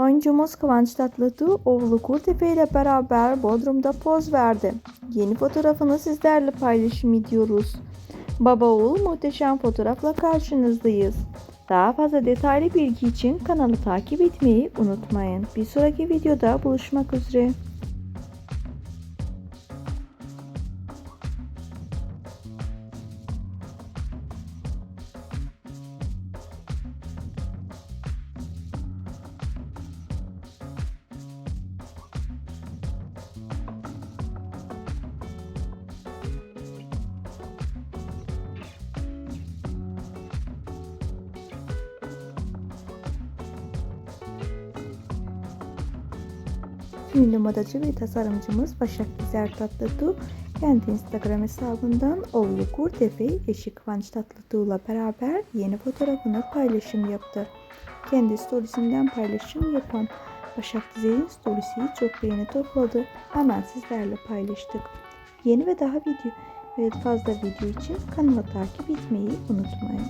Oyuncumuz Kıvanç Tatlıtuğ oğlu Kurtepe ile beraber Bodrum'da poz verdi. Yeni fotoğrafını sizlerle paylaşım ediyoruz. Baba oğul muhteşem fotoğrafla karşınızdayız. Daha fazla detaylı bilgi için kanalı takip etmeyi unutmayın. Bir sonraki videoda buluşmak üzere. Ünlü modacı ve tasarımcımız Başak Güzel Tatlıtuğ kendi Instagram hesabından oğlu Kurtepe, eşi Kıvanç Tatlıtuğ'la beraber yeni fotoğrafını paylaşım yaptı. Kendi storiesinden paylaşım yapan Başak Güzel'in storiesi çok beğeni topladı. Hemen sizlerle paylaştık. Yeni ve daha video ve fazla video için kanalı takip etmeyi unutmayın.